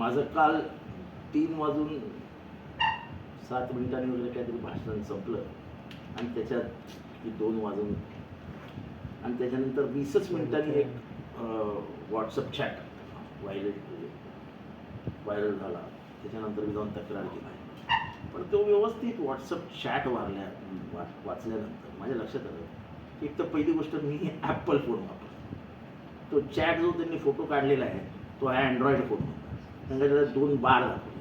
माझं काल तीन वाजून सात मिनिटांनी वगैरे काहीतरी भाषण संपलं. आणि त्याच्यात की दोन वाजून आणि त्याच्यानंतर वीसच मिनिटांनी एक व्हॉट्सअप चॅट व्हायरल व्हायरल झाला. त्याच्यानंतर मी जाऊन तक्रार केली. पण तो व्यवस्थित व्हॉट्सअप चॅट वारल्या वा वाचल्यानंतर माझ्या लक्षात आलं एक तर पहिली गोष्ट मी ॲपल फोन वापरतो. तो चॅट जो त्यांनी फोटो काढलेला आहे तो आहे अँड्रॉइड फोन त्यांना दोन बार दाखवले.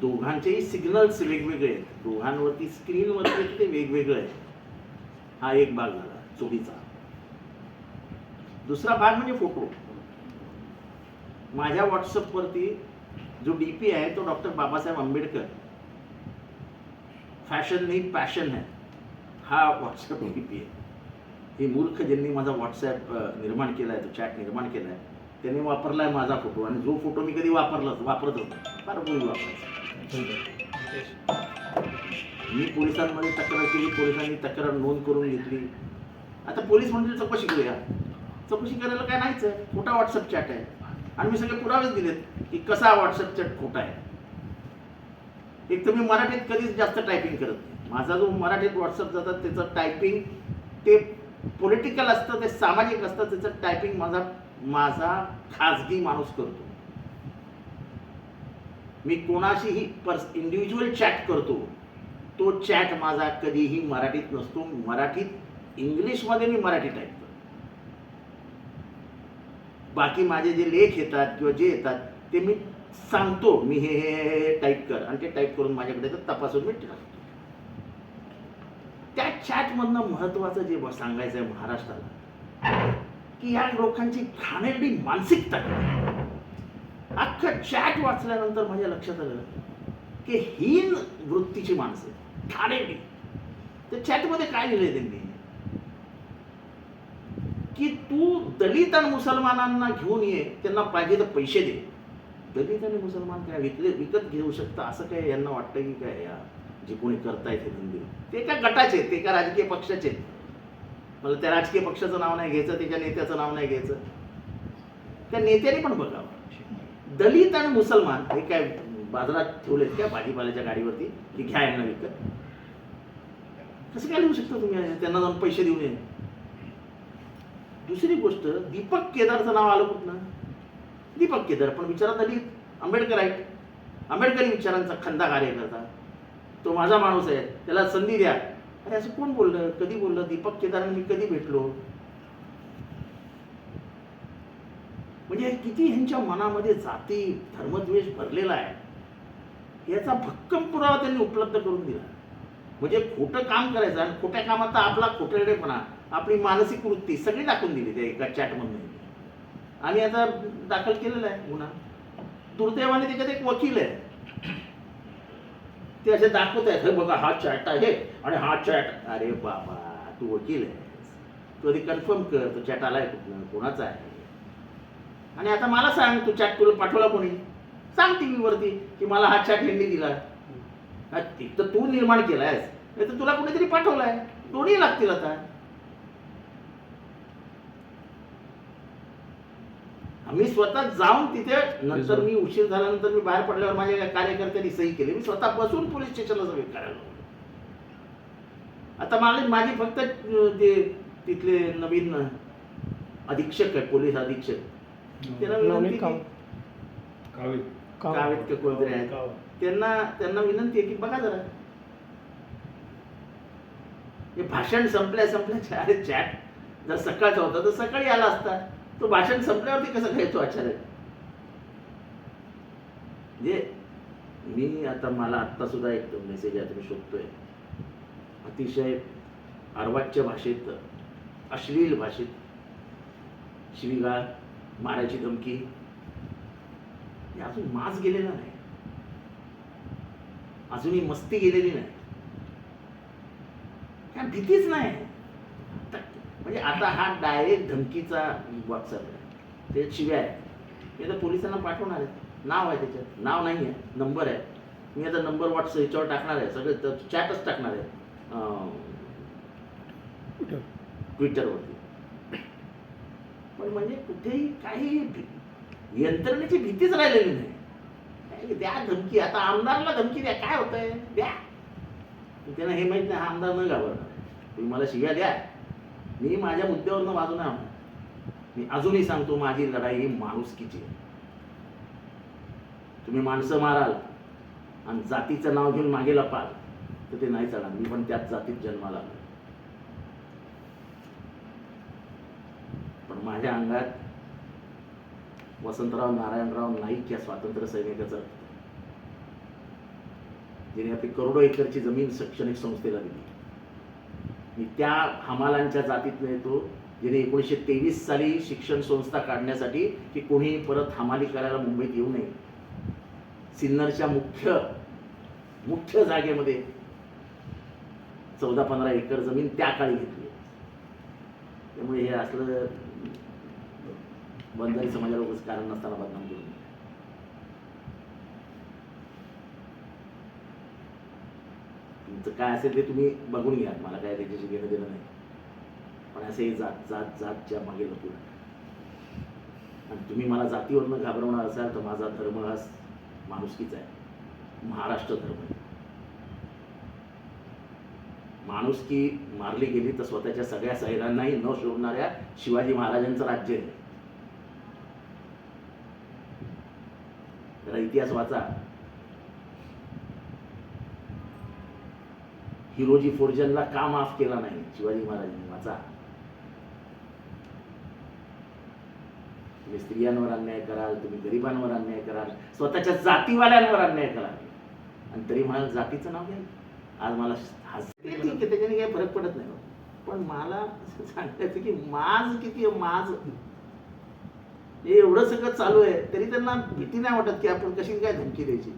दोघांचेही सिग्नल्स वेगवेगळे आहेत. दोघांवरती स्क्रीनवरती ते वेगवेगळं आहे हा एक भाग झाला चोरीचा दुसरा भाग म्हणजे फोटो माझ्या व्हॉट्सअपवरती जो डी पी आहे तो डॉक्टर बाबासाहेब आंबेडकर. फॅशन नाही पॅशन आहे हा व्हॉट्सअप डी पी आहे. हे मूर्ख ज्यांनी माझा व्हॉट्सॲप निर्माण केला आहे तो चॅट निर्माण केला आहे त्याने वापरला आहे माझा फोटो आणि जो फोटो मी कधी वापरला वापरत होतो. फार पूर्वी वापरायचा. मी पोलिसांमध्ये तक्रार केली पोलिसांनी तक्रार नोंद करून घेतली. आता पोलीस म्हणजे चौकशी करूया. चौकशी करायला काय नाहीच आहे. खोटा व्हॉट्सअप चॅट आहे. आणि मी सगळे पुरावेच दिलेत की कसा व्हॉट्सअप चॅट खोटा आहे. एक तर मी मराठीत कधीच जास्त टायपिंग करत नाही. माझा जो मराठीत व्हॉट्सअप जातात त्याचं टायपिंग ते पॉलिटिकल असतं ते सामाजिक असतं त्याचं टायपिंग माझा माझा खाजगी माणूस करतो. मी कोणाशीही पर्स इंडिव्हिज्युअल चॅट करतो. तो चॅट माझा कधीही मराठीत नसतो. मराठीत इंग्लिशमध्ये मी मराठी टाईप करतो. बाकी माझे जे लेख येतात किंवा जे येतात ते मी सांगतो. मी हे हे हे- टाईप कर. आणि ते टाईप करून माझ्याकडे तर तपासून मी टाकतो त्या चॅटमधनं महत्त्वाचं जे सांगायचं आहे महाराष्ट्राला की या लोकांची घाणेरडी मानसिकता काय? अख्खं चॅट वाचल्यानंतर माझ्या लक्षात आलं की हीन वृत्तीची माणसं घाणेरडी तर चॅटमध्ये काय लिहिलंय त्यांनी? की तू दलित आणि मुसलमानांना घेऊन ये त्यांना पाहिजे तर पैसे दे. दलित आणि मुसलमान काय विकले विकत घेऊ शकता असं काय यांना वाटतं की काय या जे कोणी करतायत हे धंदे? ते एका गटाचे आहेत, ते एका राजकीय पक्षाचे आहेत. मला त्या राजकीय पक्षाचं नाव नाही घ्यायचं त्याच्या नेत्याचं नाव नाही घ्यायचं. त्या नेत्याने पण बघावं. दलित आणि मुसलमान हे काय बाजारात ठेवलेत काय भाजीपाल्याच्या गाडीवरती? की घ्या यांना विकत. कसं काय लिहू शकता तुम्ही? त्यांना जाऊन पैसे देऊन नये दुसरी गोष्ट दीपक केदारचं नाव आलं कुठनं? दीपक केदार. पण विचारा दलित. आंबेडकर आहेत. आंबेडकरी विचारांचा खंदा कार्यकर्ता तो माझा माणूस आहे. त्याला संधी द्या. अरे असं कोण बोललं? कधी बोललं? दीपक केदारांनी मी कधी भेटलो? म्हणजे किती ह्यांच्या मनामध्ये जाती धर्मद्वेष भरलेला आहे. याचा भक्कम पुरावा त्यांनी उपलब्ध करून दिला. म्हणजे खोटं काम करायचं आणि खोट्या कामात आपला खोटेडेपणा आपली मानसिक वृत्ती सगळी टाकून दिली त्या एका चॅटमधून आणि आता दाखल केलेला आहे गुन्हा. दुर्दैवाने त्याच्यात एक वकील आहे. ते असे दाखवत आहेत हे बघा हा चॅट आहे. आणि हा चॅट अरे बाबा तू वकील आहेस. तू आधी कन्फर्म कर तो चॅट आलाय कुठनं कोणाचा आहे? आणि आता मला सांग तू चॅट तुला पाठवला कोणी? सांग टी व्हीवरती की मला हा चॅट यांनी दिला. तर तू निर्माण केलायस. नाही तर तुला कोणीतरी पाठवलाय. दोन्ही लागतील आता. आम्ही स्वतः जाऊन तिथे नंतर मी उशीर झाल्यानंतर मी बाहेर पडल्यावर माझ्या कार्यकर्त्यांनी सही केली. मी स्वतः बसून पोलीस स्टेशनला सगळे करायला. आता मला माझी फक्त ते तिथले नवीन अधीक्षक आहे पोलीस अधीक्षक. त्याला विनंती कावेत. का कोणतरी आहेत त्यांना त्यांना विनंती आहे की बघा जरा. हे भाषण संपल्या संपल्या अरे चॅट जर सकाळचा होता तर सकाळी आला असता. तो भाषण संपल्यावरती कसं घ्यायचो आचार्य? म्हणजे मी आता मला आत्ता सुद्धा एक मेसेज आहे तुम्ही शोधतोय. अतिशय अर्वाच्य भाषेत अश्लील भाषेत शिवीगाळ मारायची धमकी. हे अजून मास गेलेला नाही. अजूनही मस्ती गेलेली नाही. काय भीतीच नाही. म्हणजे आता हा डायरेक्ट धमकीचा व्हॉट्सअप आहे. ते शिव्या आहे मी आता पोलिसांना पाठवणार आहे नाव आहे त्याच्यात. नाव नाही आहे. नंबर आहे. मी आता नंबर व्हॉट्सअप ह्याच्यावर टाकणार आहे. सगळं चॅटच टाकणार आहे. ट्विटरवरती पण म्हणजे कुठेही काही यंत्रणेची भीतीच राहिलेली नाही. द्या धमकी. आता आमदारला धमकी द्या. काय होतंय? द्या. त्यांना हे माहीत नाही. हा आमदार न घाबरणार. तुम्ही मला शिव्या द्या. मी माझ्या मुद्द्यावरनं वाजू ना. मी अजूनही सांगतो माझी लढाई ही माणुसकीची आहे. तुम्ही माणसं माराल आणि जातीचं नाव घेऊन मागे लपाल तर ते नाही चालणार. मी पण त्याच जातीत जन्माला आलो पण माझ्या अंगात वसंतराव नारायणराव नाईक या स्वातंत्र्य सैनिकाचं जिने आपली करोडो एकरची जमीन शैक्षणिक संस्थेला दिली. मी त्या हमालांच्या जातीतनं येतो जिने एकोणीसशे तेवीस साली शिक्षण संस्था काढण्यासाठी की कोणी परत हमाली करायला मुंबईत येऊ नये. सिन्नरच्या मुख्य मुख्य जागेमध्ये चौदा पंधरा एकर जमीन त्या काळी घेतली. त्यामुळे हे असलं बंधारी समाजाला कारण नसताना बदनाम करून. तुमचं काय असेल ते तुम्ही बघून घ्या. मला काय त्याच्याशी घेणं देणं नाही. पण असे जात जात जातच्या मागे लपू नका आणि तुम्ही मला जातीवरनं घाबरवणार असाल तर माझा धर्म हा माणुसकीचा आहे. महाराष्ट्र धर्म आहे. माणुसकी मारली गेली तर स्वतःच्या सगळ्या सैरांनाही न शोधणाऱ्या शिवाजी महाराजांचं राज्य आहे. जरा इतिहास वाचा. हिरोजी फोर्जनला का माफ केला नाही? शिवाजी महाराजांनी वाचा तुम्ही स्त्रियांवर अन्याय कराल तुम्ही गरिबांवर अन्याय कराल स्वतःच्या जातीवाल्यांवर अन्याय कराल. आणि तरी म्हणाल जातीचं नाव घ्याल आज मला हसते ठीक आहे त्याच्याने काही फरक पडत नाही. पण मला सांगायचं की माज किती आहे माज. हे एवढं सगळं चालू आहे तरी त्यांना भीती नाही वाटत की आपण कशी काय धमकी द्यायची.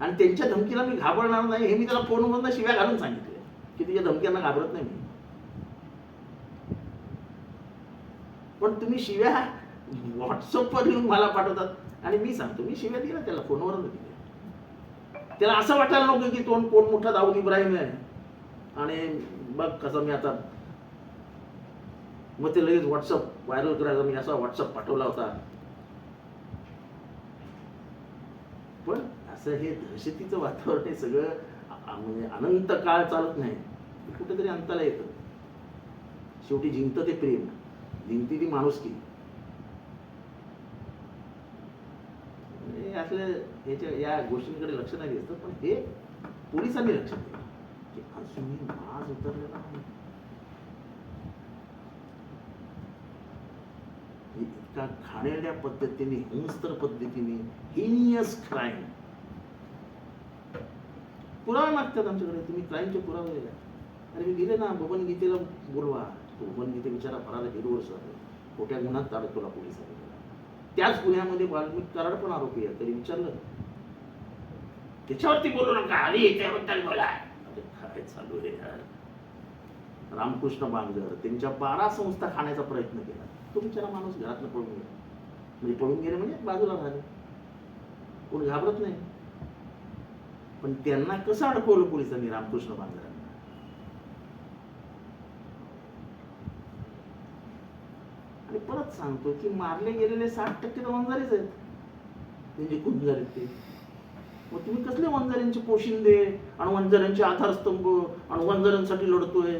आणि त्यांच्या धमकीला मी घाबरणार नाही हे मी त्याला फोनवरनं शिव्या घालून सांगितले की तुझ्या धमक्यांना घाबरत नाही मी. पण तुम्ही शिव्या व्हॉट्सअपवर येऊन मला पाठवतात आणि मी सांगतो मी शिव्या दिला त्याला फोनवर दिल्या. त्याला असं वाटायला नको की तोंड कोण मोठा दाऊद इब्राहिम आहे. आणि बघ कसं मी आता मग ते लगेच व्हॉट्सअप व्हायरल करायचा मी असा व्हॉट्सअप पाठवला होता. पण असं हे दहशतीचं वातावरण हे सगळं म्हणजे अनंत काळ चालत नाही. कुठेतरी अंताला येतं. शेवटी जिंकतं ते प्रेम. जिंकती ती माणुसकी. हे असलं ह्याच्या या गोष्टींकडे लक्ष नाही द्यायचं पण हे पोलिसांनी लक्ष दिलं. की अजूनही माज उतरलेला आहे. इतका घाणेरड्या पद्धतीने हिंस्त्र पद्धतीने हिनियस क्राईम पुरावे मागतात आमच्याकडे तुम्ही क्राईमचे पुरावे द्या. अरे मी दिले ना बबन गीतेला बोलवा. तो गीते बिचारा फराला दीड वर्ष झाले खोट्या गुन्ह्यात अडकवला पोलिसांनी त्याला. त्याच गुन्ह्यामध्ये वाल्मिक कराड पण आरोपी आहे तरी विचारलं. त्याच्यावरती बोलू नका अरे त्याबद्दल बोला. अरे काय चालू आहे यार? रामकृष्ण बांगर त्यांच्या बारा संस्था खाण्याचा प्रयत्न केला. तो बिचारा माणूस घरातनं पळून गेला. म्हणजे पळून गेले म्हणजे बाजूला राहिले. कोण घाबरत नाही. पण त्यांना कसं अडकवलं पोलिसांनी रामकृष्ण बांगरांना आणि परत सांगतो की मारले गेलेले साठ टक्के तर वंजारीच आहेत. म्हणजे कुंजार आहेत ते. मग तुम्ही कसले वंजाऱ्यांचे पोशिंदे आणि वंजाऱ्यांचे आधारस्तंभ आणि वंजाऱ्यांसाठी लढतोय?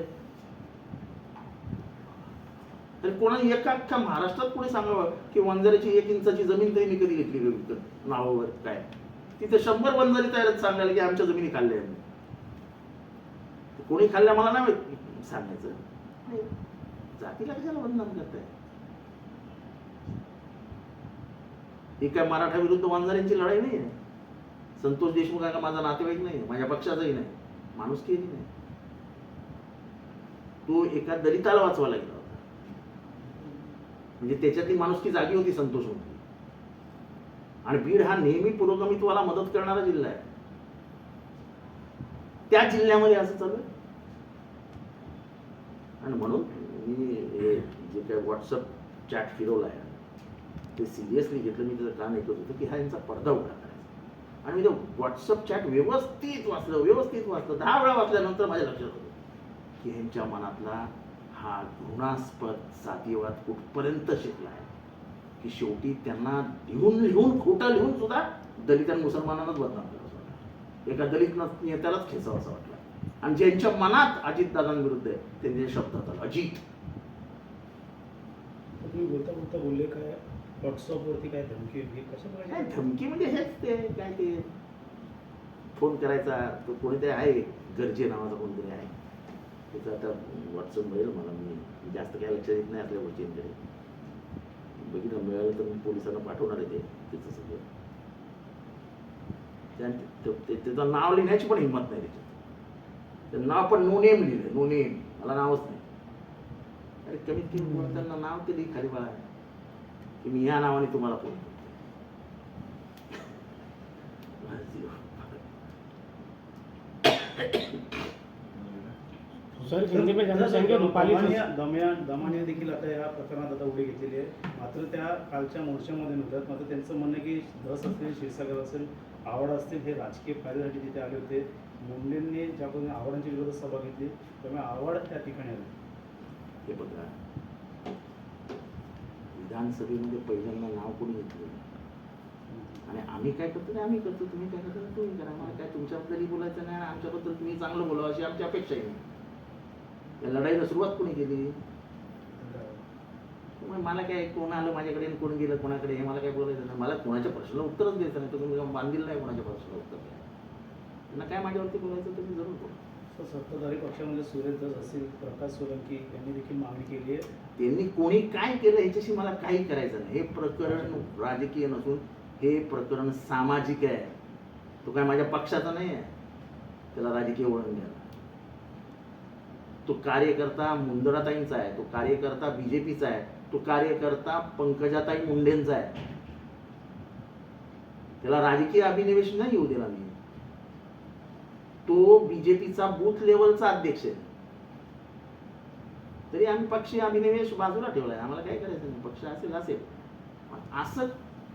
तरी कोणा एका अख्ख्या महाराष्ट्रात कोणी सांगावं की वंजाऱ्याची एक इंचाची जमीन तरी मी कधी घेतली का विकत नावावर काय? तिथे शंभर वंजारी तयार सांगायला की आमच्या जमिनी खाल्ल्या. कोणी खाल्ल्या मला नाही सांगायचं. जातीला कशाला करताय? ही काय मराठा विरुद्ध वंजाऱ्यांची लढाई नाही आहे. संतोष देशमुख हा का माझा नातेवाईक नाही माझ्या पक्षाचाही नाही माणुसकी नाही. तो एका दलिताला वाचवायला गेला होता. म्हणजे त्याच्यातली माणुसकी जागी होती संतोष होती आणि बीड हा नेहमी पुरोगमित्वाला मदत करणारा जिल्हा आहे. त्या जिल्ह्यामध्ये असं चालू आहे. आणि म्हणून मी हे जे काय व्हॉट्सअप चॅट फिरवला आहे ते सिरियसली घेतलं. मी त्याचं काम ऐकत होतं की हा यांचा पडदा उघडा करायचा. आणि मी ते व्हॉट्सअप चॅट व्यवस्थित वाचलं व्यवस्थित वाचलं. दहा वेळा वाचल्यानंतर माझ्या लक्षात होतं की ह्यांच्या मनातला हा घृणास्पद जातीवाद कुठपर्यंत शिकला आहे. की शेवटी त्यांना लिहून लिहून खोटं लिहून सुद्धा दलित आणि मुसलमानांनाच बदनाम वाटलं. एका दलित नेत्यालाच खेचावं असं वाटलं. आणि ज्यांच्या मनात अजितदादांविरुद्ध आहे त्यांच्या शब्दात आलं अजित. तुम्ही बोलता बोलता बोलले काय व्हॉट्सअपवरती काय धमकी काय धमकी म्हणजे हेच ते काय ते फोन करायचा तो कोणीतरी आहे गरजे नावाचा कोणतरी आहे. त्याचं आता व्हॉट्सअप मिळेल मला मी जास्त काय लक्ष देत नाही आपल्या गोष्टींकडे. बघितलं मिळालं तर मी पोलिसांना पाठवणार आहे ते त्याचं सगळं. त्या- त्याचं नाव लिहिण्याची पण हिंमत नाही त्याच्यात. त्याचं नाव पण नो नेम लिहिलं नो नेम मला नावच नाही. अरे कमीत कमी बोलताना नाव ते लिही खाली बाळा. की मी ह्या नावाने तुम्हाला फोन करतो सर। दम्या दमानिया देखील आता या प्रकरणात आता उडी घेतलेली आहे. मात्र त्या कालच्या मोर्चामध्ये नव्हत्यात. मात्र त्यांचं म्हणणं की धस असेल क्षीरसागर असेल आवड असतील हे राजकीय फायद्यासाठी तिथे आले होते. मुंडेंनी ज्या पद्धतीने आव्हाडांच्या विरोधात सभा घेतली त्यामुळे आवड त्या ठिकाणी आले. हे बघा. विधानसभेमध्ये पहिल्यांदा नाव कोणी घेतलं? आणि आम्ही काय करतो? ते आम्ही करतो. तुम्ही काय करतो? ते तुम्ही करा. मला काय तुमच्याबद्दलही बोलायचं नाही आणि आमच्याबद्दल तुम्ही चांगलं बोलावं अशी आमची अपेक्षा आहे. या लढाईला सुरुवात कोणी केली? मग मला काय कोण आलं माझ्याकडे कोण गेलं कोणाकडे हे मला काय बोलायचं नाही. मला कोणाच्या प्रश्नाला उत्तरच द्यायचं नाही. तर तुम्ही बांधील नाही कोणाच्या प्रश्नाला उत्तर द्या. त्यांना काय माझ्यावरती बोलायचं तुम्ही जरूर बोला सत्ताधारी पक्षामध्ये सुरेश धस असतील प्रकाश सोलंकी यांनी देखील मागणी केली आहे. त्यांनी कोणी काय केलं याच्याशी मला काही करायचं नाही. हे प्रकरण राजकीय नसून हे प्रकरण सामाजिक आहे. तो काय माझ्या पक्षाचा नाही आहे. त्याला राजकीय वळण द्यायला. तो कार्यकर्ता मुंदडाताईंचा आहे तो कार्यकर्ता बीजेपीचा आहे तो कार्यकर्ता पंकजाताई मुंडेंचा आहे. त्याला राजकीय अभिनिवेश नाही येऊ दिला मी. तो बीजेपीचा बूथ लेवलचा अध्यक्ष आहे. तरी आम्ही पक्षी अभिनिवेश बाजूला ठेवलाय. आम्हाला काय करायचं नाही. पक्ष असेल असेल. असं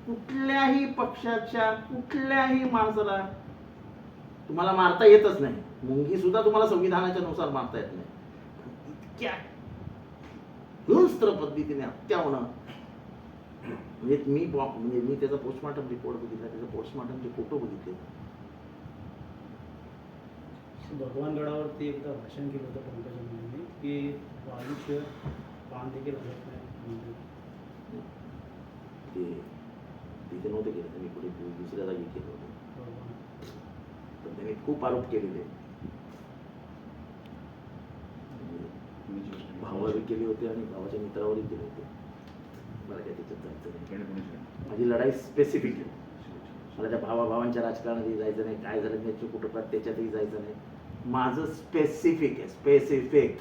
कुठल्याही पक्षाच्या कुठल्याही माणसाला तुम्हाला मारता येतच नाही. मुंगी सुद्धा तुम्हाला संविधानाच्या नुसार मारता येत नाही. इतक्या हिंस्त्र पद्धतीने हत्या होणं. म्हणजे मी बॉ- म्हणजे मी त्याचा पोस्टमॉर्टम रिपोर्ट बघितला त्याचा पोस्टमॉर्टमचे फोटो बघितले. भगवानगडावरती एकदा भाषण केलं होतं पंकजा मुंडेंनी की आयुष्य पान देखील हलत नाही ते तिथे नव्हते केलं त्यांनी पुढे दु- दुसऱ्या जागी केलं होतं. भगवान पण त्यांनी खूप आरोप केलेले. भावावर केले होते आणि भावाच्या मित्रावरही केले होते. मला काय त्याच्यात जायचं नाही. माझी लढाई स्पेसिफिक आहे. मला त्या भावा भावांच्या राजकारणातही जायचं नाही काय झालं त्याच्या कुटुंबात त्याच्यातही जायचं नाही. माझं स्पेसिफिक आहे स्पेसिफिक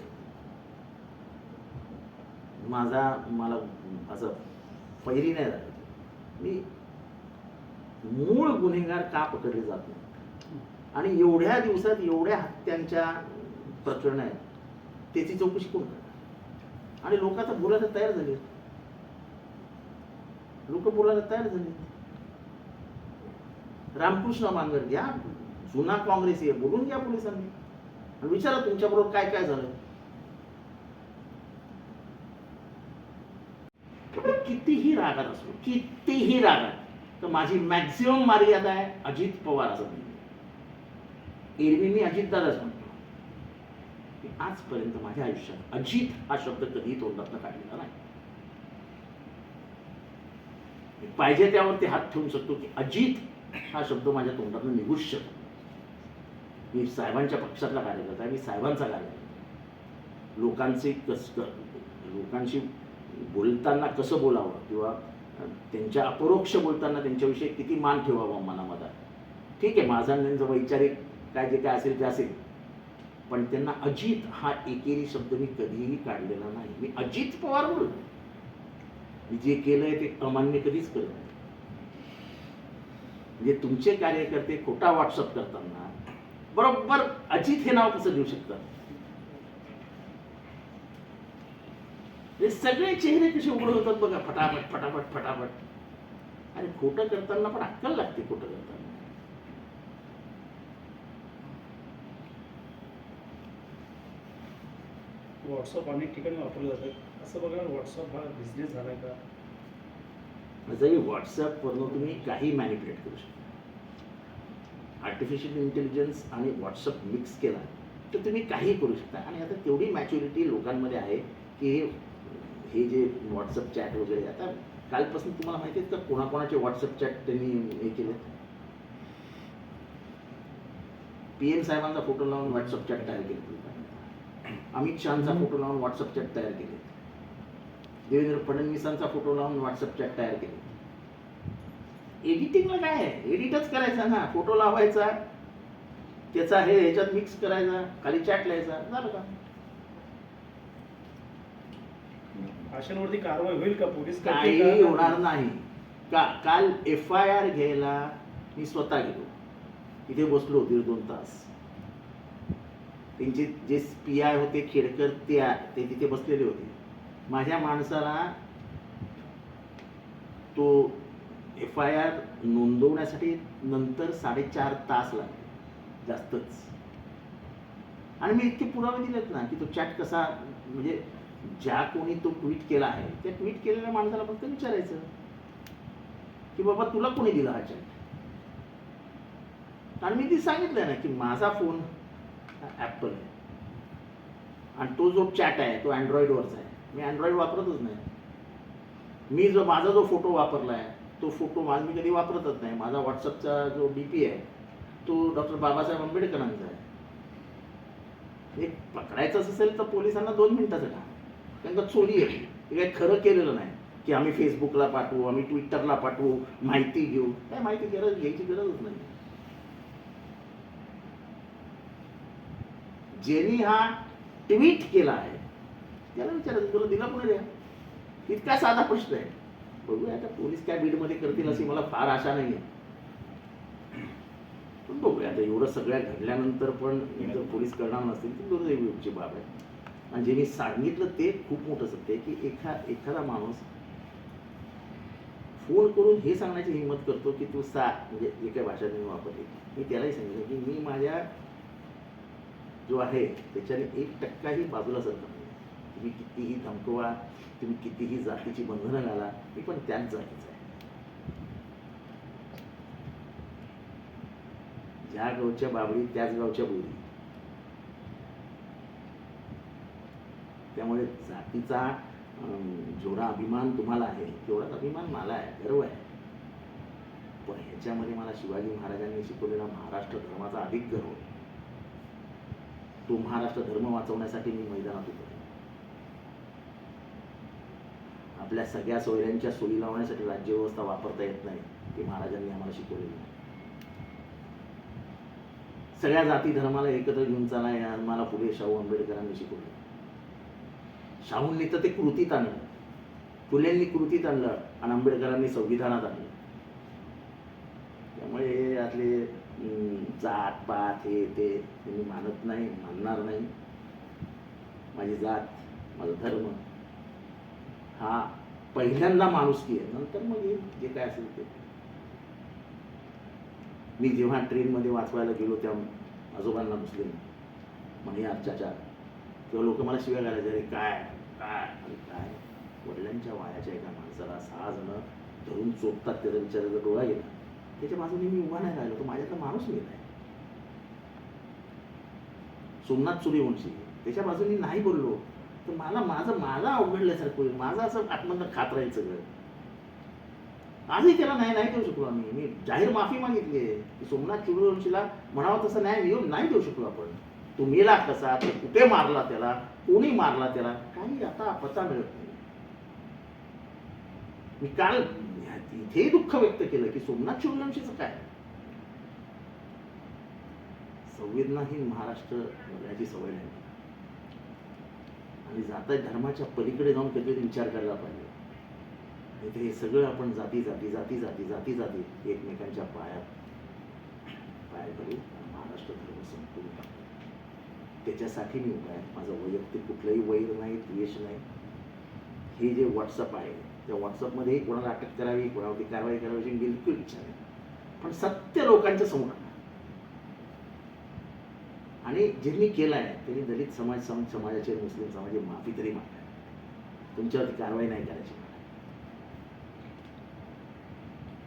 माझा मला असं फैरी नाही झालं मी मूळ गुन्हेगार का पकडले जात नाही? आणि एवढ्या दिवसात एवढ्या हत्यांच्या प्रकरण आहेत. त्याची चौकशी करून आणि लोक आता बोलायला तयार झाले लोक बोलायला तयार झाले रामकृष्ण मांगर घ्या जुना काँग्रेस आहे बोलून घ्या पोलिसांनी. आणि विचारा तुमच्याबरोबर काय काय झालं. कितीही रागात असो कितीही रागात तर माझी मॅक्झिमम मर्यादा आहे अजित पवार असं म्हणणे. एरवी मी अजितदादाच म्हणतो की आजपर्यंत माझ्या आयुष्यात अजित हा शब्द कधीही तोंडातनं काढलेला नाही. पाहिजे त्यावरती हात ठेवू शकतो की अजित हा शब्द माझ्या तोंडातून निघूच शकतो. मी साहेबांच्या पक्षातला कार्यकर्ता आहे मी साहेबांचा कार्यकर्ता लोकांचे कस लोकांशी बोलताना कसं बोलावं किंवा त्यांच्या अपरोक्ष बोलताना त्यांच्याविषयी किती मान ठेवावा मनामध्ये? ठीक आहे माझा आणि वैचारिक काय जे काय असेल ते असेल. पण त्यांना अजित हा एकेरी शब्द मी कधीही काढलेला नाही. मी अजित पवार बोलतो मी जे केलंय ते अमान्य कधीच करत नाही. म्हणजे तुमचे कार्यकर्ते खोटा व्हॉट्सअप करताना बरोबर अजित हे नाव कसं देऊ शकतात? हे सगळे चेहरे कसे उघड होतात बघा फटाफट फटाफट फटाफट. आणि खोटं करताना पण अक्कल लागते खोटं करताना. व्हॉट्सअप अनेक ठिकाणी वापरलं जातं. असं बघा व्हॉट्सअप हा बिझनेस झाला का? जरी व्हॉट्सॲपवरनं तुम्ही काही मॅनिप्युलेट करू शकता. आर्टिफिशियल इंटेलिजन्स आणि व्हॉट्सअप मिक्स केला तर तुम्ही काही करू शकता. आणि आता तेवढी मॅच्युरिटी लोकांमध्ये आहे की हे हे जे व्हॉट्सअप चॅट वगैरे आता कालपासून तुम्हाला माहिती आहे का कोणाकोणाचे व्हॉट्सअप चॅट त्यांनी हे केले पी एम साहेबांचा फोटो लावून व्हॉट्सअप चॅट तयार केले अमित शहाचा फोटो लावून व्हॉट्सअप चॅट तयार केले. देवेंद्र फडणवीसांचा फोटो लावून व्हॉट्सअप चॅट तयार केले. एडिटिंगला काय आहे? एडिटच करायचा ना. फोटो लावायचा त्याचा हे ह्याच्यात मिक्स करायचा खाली चॅट लिहायचा. झालं का? कारवाई होईल का? पोलीस काही? होणार नाही. का काल एफ आय आर घ्यायला मी स्वतः गेलो. तिथे बसलो दीड दोन तास. त्यांचे जे पी आय होते खेडकर ते ते तिथे बसलेले होते. माझ्या माणसाला तो एफ आय आर नोंदवण्यासाठी नंतर साडेचार तास लागले जास्तच. आणि मी इतके पुरावे दिलेत ना की तो चॅट कसा म्हणजे ज्या कोणी तो ट्विट केला आहे त्या ट्विट केलेल्या माणसाला फक्त विचारायचं की बाबा तुला कोणी दिला हा चॅट? आणि मी ती सांगितलं ना की माझा फोन ॲपल आहे. आणि तो जो चॅट आहे तो अँड्रॉइडवरचा आहे. मी अँड्रॉइड वापरतच नाही. मी जो माझा जो फोटो वापरला आहे तो फोटो माझा मी कधी वापरतच नाही. माझा व्हॉट्सअपचा जो डी पी आहे तो डॉक्टर बाबासाहेब आंबेडकरांचा आहे. एक पकडायचंच असेल तर पोलिसांना दोन मिनटाचं काम. कारण का चोरी आहे. हे काही खरं केलेलं नाही की आम्ही फेसबुकला पाठवू आम्ही ट्विटरला पाठवू माहिती घेऊ. काय माहिती गरज घ्यायची गरजच नाही. ज्यांनी हा ट्विट केला आहे त्याला विचारायचं तुला दिला कोणी रे? इतका साधा प्रश्न आहे. बघूया आता पोलीस काय बीडमध्ये करतील अशी मला फार आशा नाही आहे पण बघूया आता एवढं सगळ्या घडल्यानंतर पण जर पोलीस करणार नसतील तर दुर्दैवीची बाब आहे. आणि ज्यांनी सांगितलं ते खूप मोठं सत्य आहे की एखा एखादा माणूस फोन करून हे सांगण्याची हिंमत करतो की तू सा म्हणजे जे काही भाषा मी वापरली मी त्यालाही सांगितलं की मी माझ्या जो आहे त्याच्याने एक टक्काही बाजूला सरकत नाही. तुम्ही कितीही धमकवा तुम्ही कितीही जातीची बंधनं घाला हे पण त्याच जातीचं आहे. ज्या गावच्या बाबळी त्याच गावच्या बोली. त्यामुळे जातीचा जेवढा अभिमान तुम्हाला आहे तेवढाच अभिमान मला आहे गर्व आहे. पण ह्याच्यामध्ये मला शिवाजी महाराजांनी शिकवलेला महाराष्ट्र धर्माचा अधिक गर्व आहे. तो महाराष्ट्र धर्म वाचवण्यासाठी मी मैदानात उतरलो आपल्या सगळ्या सोयऱ्यांच्या सोयी लावण्यासाठी राज्यव्यवस्था वापरता येत नाही ते महाराजांनी आम्हाला शिकवलेली आहे. सगळ्या जाती धर्माला एकत्र घेऊन चाला हे आम्हाला फुले शाहू आंबेडकरांनी शिकवलं. शाहूंनी तर ते कृतीत आणलं. फुलेंनी कृतीत आणलं आणि आंबेडकरांनी संविधानात आणलं. त्यामुळे हे यातले जात पात हे ते मी मानत नाही मानणार नाही. माझी जात माझा धर्म हा पहिल्यांदा माणुसकी आहे. नंतर मग हे जे काय असेल ते. मी जेव्हा ट्रेनमध्ये वाचवायला गेलो त्या आजोबांना मुस्लिम म्हणे अत्याचार तेव्हा लोक मला शिव्या घालायचे. अरे काय काय अरे काय? वडिलांच्या वायाच्या एका माणसाला सहा जण धरून चोपतात. त्याचा विचाराचा डोळा गेला. त्याच्या बाजूने मी उभा नाही राहिलो तो माझ्यातला माणूस गेलाय सोमनाथ सूर्यवंशी त्याच्या बाजूने नाही बोललो तर मला माझं मला अवघडल्यासारखं होईल. माझं असं आत्मधन खात राहील सगळं. आजही त्याला न्याय नाही देऊ शकलो आम्ही. मी जाहीर माफी मागितली आहे. की सोमनाथ सूर्यवंशीला म्हणावं तसं न्याय देऊ नाही देऊ शकलो आपण. तो मेला कसा? तो कुठे मारला त्याला? कोणी मारला त्याला? काही आता पत्ता मिळत नाही. मी काल तिथेही दुःख व्यक्त केलं की सोमनाथ सूर्यवंशीचं काय? संवेदनाहीन महाराष्ट्र बघायची सवय नाही. आणि जाता धर्माच्या पलीकडे जाऊन कधीतरी विचार करायला पाहिजे. इथे हे सगळं आपण जाती जाती जाती जाती जाती जाती एकमेकांच्या पायात पाय करू महाराष्ट्र धर्म संपूर्ण टाकू. त्याच्यासाठी मी उभा आहे. माझं वैयक्तिक कुठलंही वैर नाही द्वेष नाही. हे जे व्हॉट्सअप आहे त्या व्हॉट्सअपमध्ये कोणाला अटक करावी कोणावरती कारवाई करावी अशी बिलकुल इच्छा नाही. पण सत्य लोकांच्या समोर आणि. ज्यांनी केलं आहे त्यांनी दलित समाज सम समाजाचे मुस्लिम समाजाची माफी तरी मागावी. तुमच्यावरती कारवाई नाही करायची.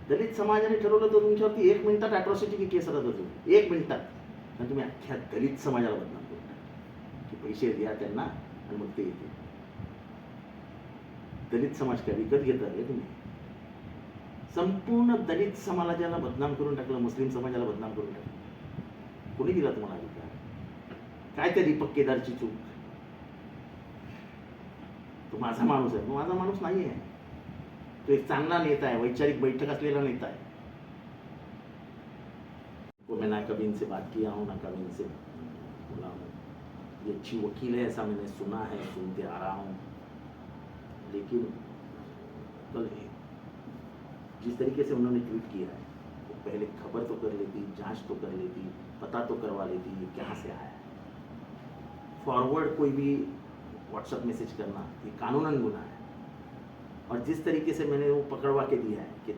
दलित समाजाने ठरवलं तर तुमच्यावरती एक मिनिटात अॅट्रॉसिटीची केस राहत होती एक मिनिटात. आणि तुम्ही अख्ख्या दलित समाजाला बदनाम करून की पैसे द्या त्यांना आणि मग ते येते दलित समाज काय विकत घेतात हे तुम्ही. संपूर्ण दलित समाजाला बदनाम करून टाकलं मुस्लिम समाजाला बदनाम करून टाकलं. कोणी दिला तुम्हाला अधिकार? काय त्या दीपक केदारची चूक? तो माझा माणूस आहे. तो माझा माणूस नाही आहे. तो एक चांगला नेता आहे वैचारिक बैठक असलेला नेता आहे. वो मैं ना कभी इनसे बात किया हूँ ना कभी इनसे बोला हूँ. ये अच्छी वकील है ऐसा मैंने सुना है सुनते आ रहा हूँ. लेकिन कल जिस तरीके से उन्होंने ट्वीट किया है, वो पहले खबर तो कर लेती, जाँच तो कर लेती, पता तो करवा लेती ये कहाँ से आया है। फॉरवर्ड कोई भी व्हाट्सएप मैसेज करना, ये कानूनन गुना है। और जिस तरीके से मैंने वो पकड़वा के दिया है कि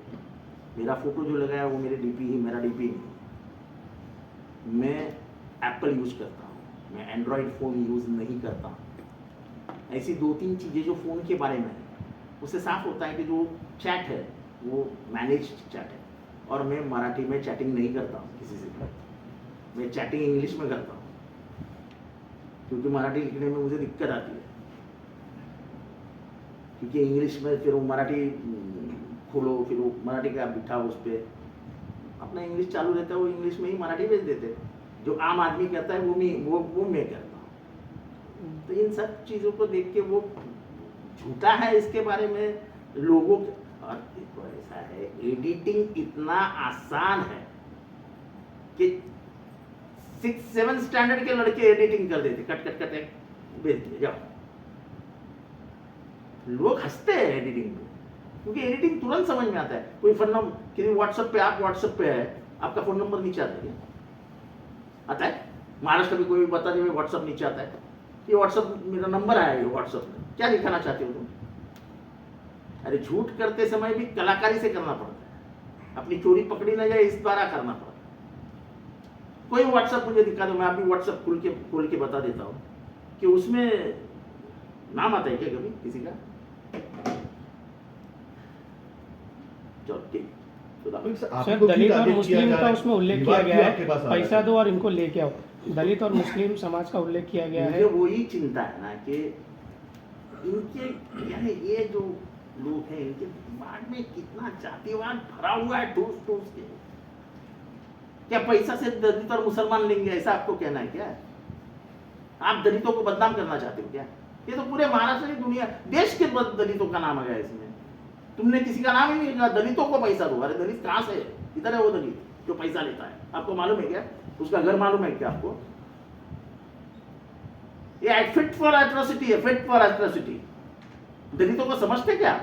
मेरा फ़ोटो जो लगाया वो मेरे डीपी ही, मेरा डीपी नहीं। मैं एप्पल यूज़ करता हूँ, मैं एंड्रॉयड फ़ोन यूज़ नहीं करता ऐसी दो तीन चीज़ें जो फ़ोन के बारे में है उससे साफ़ होता है कि जो चैट है वो मैनेज चैट है। और मैं मराठी में चैटिंग नहीं करता हूँ किसी से मैं चैटिंग इंग्लिश में करता हूँ। क्योंकि मराठी लिखने में मुझे दिक्कत आती है। क्योंकि इंग्लिश में फिर वो मराठी हम्म, खोलो फिर वो मराठी का बिठाओ उस पर अपना इंग्लिश चालू रहता है वो इंग्लिश में ही मराठी भेज देते। जो आम आदमी करता है वो मैं वो वो मैं करता इन सब चीज़ों को देख के वो झूठा है इसके बारे में लोगों के और देखो ऐसा है एडिटिंग इतना आसान है कि सिक्स सेवन स्टैंडर्ड के लड़के एडिटिंग कर देते कट कट कट भेज दिए, जाओ। लोग हँसते हैं एडिटिंग में, क्योंकि एडिटिंग तुरंत समझ में आता है। कोई फ़ोन नंबर किसी व्हाट्सएप पे, आप व्हाट्सएप पे है, आपका फ़ोन नंबर नीचे आता है। आता है? महाराष्ट्र में कोई भी बता दे व्हाट्सएप नीचे आता है। ये व्हाट्सएप मेरा नंबर आया है व्हाट्सएप में। क्या दिखाना चाहते हो तुम? अरे झूठ करते समय भी कलाकारी से करना पड़ता है। अपनी चोरी पकड़ी ना जाए इस द्वारा करना पड़ता है। कोई व्हाट्सएप मुझे दिखा दो मैं अभी व्हाट्सएप खोल के खोल के बता देता हूँ कि उसमें नाम आता है क्या कभी किसी का? चलो ठीक। खुदा सर दलित और मुस्लिम का उसमें उल्लेख किया गया है। पैसा दो और इनको लेके आओ। दलित और मुस्लिम समाज का उल्लेख किया गया है। वही चिंता है ना कि इनके यानी ये जो लोग हैं इनके दिमाग में कितना जातिवाद भरा हुआ है ठूस ठूस के। क्या पैसा से दलित और मुसलमान लेंगे ऐसा आपको कहना है क्या? आप दलितों को बदनाम करना चाहते हो क्या? ये तो पूरे महाराष्ट्र की दुनिया देश के दलितों का नाम आ गया इसमें। तुमने किसी का नाम ही नहीं लिखा दलितों को पैसा दो। अरे दलित कहाँ से है? किधर है वो दलित जो पैसा लेता है। आपको मालूम है क्या? उसका घर मालूम है क्या आपको? ये फिट फॉर एट्रोसिटी है फिट फॉर एट्रोसिटी दलितों को समझते क्या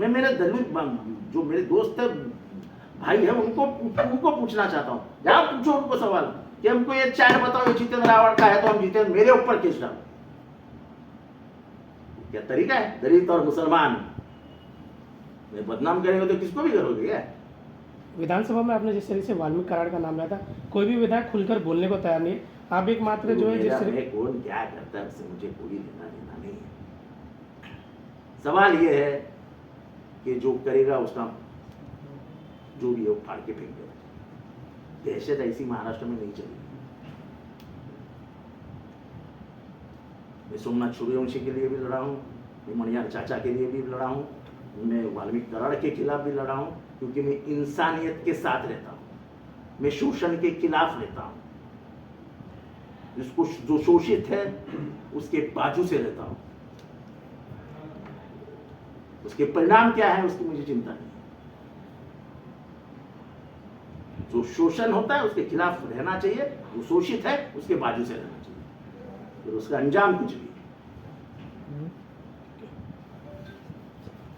मैं मेरे दलित जो मेरे दोस्त है भाई है, उनको उनको पूछना चाहता हूँ। जहाँ पूछो उनको सवाल। कि हमको ये चैट बताओ, ये जितेंद्र रावण का है तो हम जितेंद्र मेरे ऊपर केस डालो। क्या तरीका है? दलित और मुसलमान। बदनाम करेंगे तो किसको भी करोगे, क्या? विधानसभा में आपने जिस तरीके से वाल्मीकि कराड़ का नाम लिया था कोई भी विधायक खुलकर बोलने को तैयार नहीं है। आप एकमात्र जो है जिस तरीके कौन क्या करता है उससे मुझे कोई लेना देना नहीं है। सवाल ये है कि जो करेगा उसका जो भी है वो फाड़ के फेंक देगा दहशत ऐसी महाराष्ट्र में नहीं चलेगी मैं सोमनाथ सूर्यवंशी के लिए भी लड़ा हूँ मैं मणियार चाचा के लिए भी लड़ा हूँ मैं वाल्मीकि कराड़ के खिलाफ भी लड़ा हूँ। क्योंकि मैं इंसानियत के साथ रहता हूँ। मैं शोषण के खिलाफ रहता हूँ। जिसको जो शोषित है, उसके बाजू से रहता हूँ। उसके परिणाम क्या है, उसकी मुझे चिंता नहीं जो शोषण होता है, उसके खिलाफ रहना चाहिए। जो शोषित है, उसके बाजू से रहना चाहिए। फिर उसका अंजाम कुछ भी